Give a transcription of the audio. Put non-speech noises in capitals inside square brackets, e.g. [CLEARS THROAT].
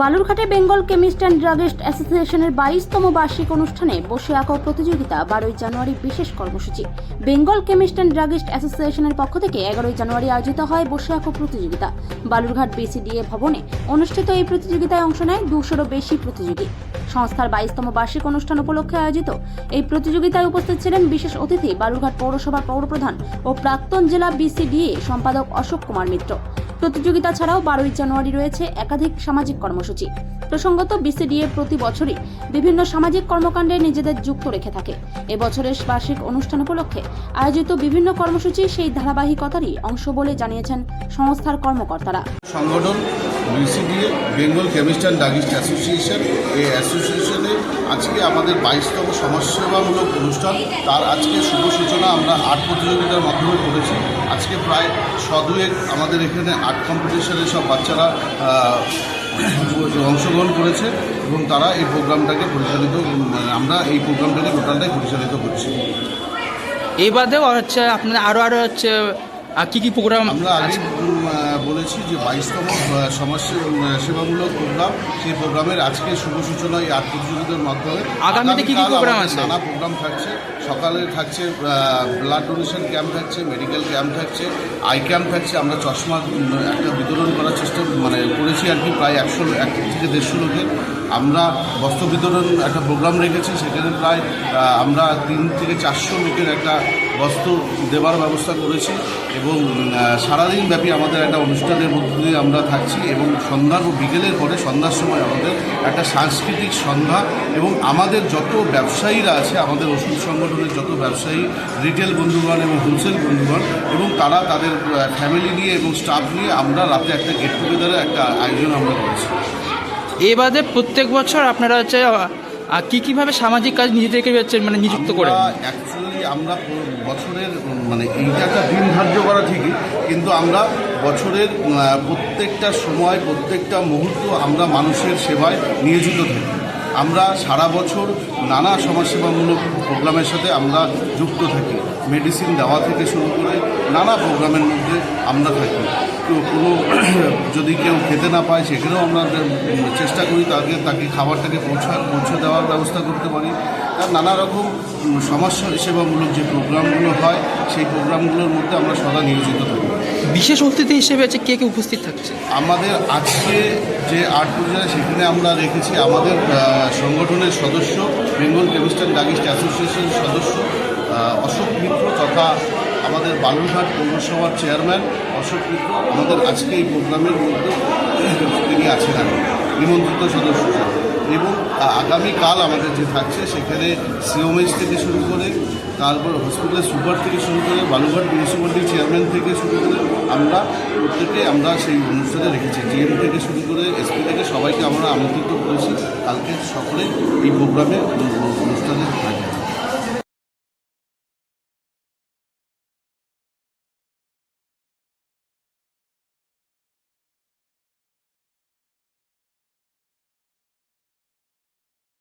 বালুরঘাটে Bengal chemist and druggist অ্যাসোসিয়েশনের বাইশতম বার্ষিক অনুষ্ঠানে বসে আঁকো প্রতিযোগিতা বারোই জানুয়ারি বিশেষ কর্মসূচি। বেঙ্গল কেমিস্ট অ্যান্ড ড্রাগিস্ট অ্যাসোসিয়েশনের পক্ষ থেকে এগারোই জানুয়ারি আয়োজিত হয় বসে আঁকো প্রতিযোগিতা। বালুরঘাট বিসিডিএ ভবনে অনুষ্ঠিত এই প্রতিযোগিতায় অংশ নেয় দুশোরও বেশি প্রতিযোগী। সংস্থার বাইশতম বার্ষিক অনুষ্ঠান উপলক্ষে আয়োজিত এই প্রতিযোগিতায় উপস্থিত ছিলেন বিশেষ অতিথি বালুরঘাট পৌরসভার পৌরপ্রধান ও প্রাক্তন জেলা বিসিডিএ সম্পাদক অশোক কুমার মিত্র। প্রতিযোগিতা ছাড়াও বারোই জানুয়ারি রয়েছে একাধিক সামাজিক কর্মসূচি। প্রসঙ্গত, বিসিডিএ প্রতি বছরই বিভিন্ন সামাজিক কর্মকাণ্ডে নিজেদের যুক্ত রেখে থাকে। এবছরের বার্ষিক অনুষ্ঠান উপলক্ষে আয়োজিত বিভিন্ন কর্মসূচি সেই ধারাবাহিকতারই অংশ বলে জানিয়েছেন সংস্থার কর্মকর্তারা। সংগঠন BCDA, Bengal chemist and druggist association, এই অ্যাসোসিয়েশনে আজকে আমাদের বাইশতম সমাজসেবামূলক অনুষ্ঠান। তার আজকে শুভ সূচনা আমরা আর্ট প্রতিযোগিতার মাধ্যমে করেছি। আজকে প্রায় সদুয়েক আমাদের এখানে আর্ট কম্পিটিশনে সব বাচ্চারা অংশগ্রহণ করেছে এবং তারা এই প্রোগ্রামটাকে পরিচালিত আমরা এই প্রোগ্রামটাকে টোটালটাই পরিচালিত করছি। এই বাদেও হচ্ছে আপনার আরও আরও হচ্ছে আর কী কী প্রোগ্রাম আমরা আগে বলেছি যে বাইশতম সমাজ সেবামূলক প্রোগ্রাম সেই প্রোগ্রামের আজকে শুভ সূচনা এই আর্ট প্রতিযোগিতার মাধ্যমে। আগামীতে কি কি প্রোগ্রাম আছে? নানা প্রোগ্রাম থাকছে। সকালে থাকছে ব্লাড ডোনেশন ক্যাম্প থাকছে মেডিকেল ক্যাম্প থাকছে আই ক্যাম্প থাকছে। আমরা চশমা একটা বিতরণ করার চেষ্টা মানে করেছি আর কি প্রায় একশো এক থেকে দেড়শো লোকের আমরা বস্ত্র বিতরণ একটা প্রোগ্রাম রেখেছি সেখানে প্রায় আমরা তিন থেকে চারশো লোকের একটা বস্ত্র দেওয়ার ব্যবস্থা করেছি এবং সারাদিন ব্যাপী আমাদের একটা অনুষ্ঠানের মধ্যে দিয়ে আমরা থাকছি এবং সন্ধ্যার ও বিকেলের পরে সন্ধ্যার সময় আমাদের একটা সাংস্কৃতিক সন্ধ্যা এবং আমাদের যত ব্যবসায়ীরা আছে আমাদের ওষুধ সংগঠনের যত ব্যবসায়ী রিটেল বন্ধুগণ এবং হোলসেল বন্ধুগণ এবং তারা তাদের ফ্যামিলি নিয়ে এবং স্টাফ নিয়ে আমরা রাতে একটা গেট টুগেদারের একটা আয়োজন আমরা করেছি। এই বাদে প্রত্যেক বছর আপনারা হচ্ছে আহ, কী কীভাবে সামাজিক কাজ নিজেদেরকে হচ্ছে মানে নিযুক্ত করে অ্যাকচুয়ালি আমরা বছরের মানে এইটা একটা দিন ধার্য করা ঠিকই, কিন্তু আমরা বছরের প্রত্যেকটা সময়, প্রত্যেকটা মুহূর্ত আমরা মানুষের সেবায় নিয়োজিত থাকি। আমরা সারা বছর নানা সমাজসেবামূলক প্রোগ্রামের সাথে আমরা যুক্ত থাকি। মেডিসিন দেওয়া থেকে শুরু করে নানা প্রোগ্রামের মধ্যে আমরা থাকি। কোনো [CLEARS THROAT] যদি কেউ খেতে না পায় সেখানেও আমরা চেষ্টা করি তাকে তাকে খাবারটাকে পৌঁছা পৌঁছে দেওয়ার ব্যবস্থা করতে পারি। আর নানা রকম সমাজ সেবামূলক যে প্রোগ্রামগুলো হয় সেই প্রোগ্রামগুলোর মধ্যে আমরা সদা নিয়োজিত থাকি। বিশেষ অতিথি হিসেবে আছে কে কে উপস্থিত থাকছে? আমাদের আজকে যে আর্ট পূজা সেখানে আমরা রেখেছি আমাদের সংগঠনের সদস্য বেঙ্গল কেমিস্ট অ্যান্ড ডাগিস্ট অ্যাসোসিয়েশনের সদস্য অশোক মিত্র তথা আমাদের বালুরঘাট পৌরসভার চেয়ারম্যান মিত্র আমাদের আজকে এই প্রোগ্রামের মধ্যে তিনি আছেন নিমন্ত্রিত সদস্য। এবং আগামীকাল আমাদের যে থাকছে, সেখানে সিওমেজ থেকে শুরু করে, তারপর হসপিটালের সুপার থেকে শুরু করে বালুঘাট মিউনিসিপ্যালিটির চেয়ারম্যান থেকে শুরু করে, আমরা প্রত্যেকে আমরা সেই অনুষ্ঠানে রেখেছি। জিএম থেকে শুরু করে, এসপি থেকে সবাইকে আমরা আমন্ত্রিত করেছি। কালকে সকলে এই প্রোগ্রামে অনুষ্ঠানে থাকবে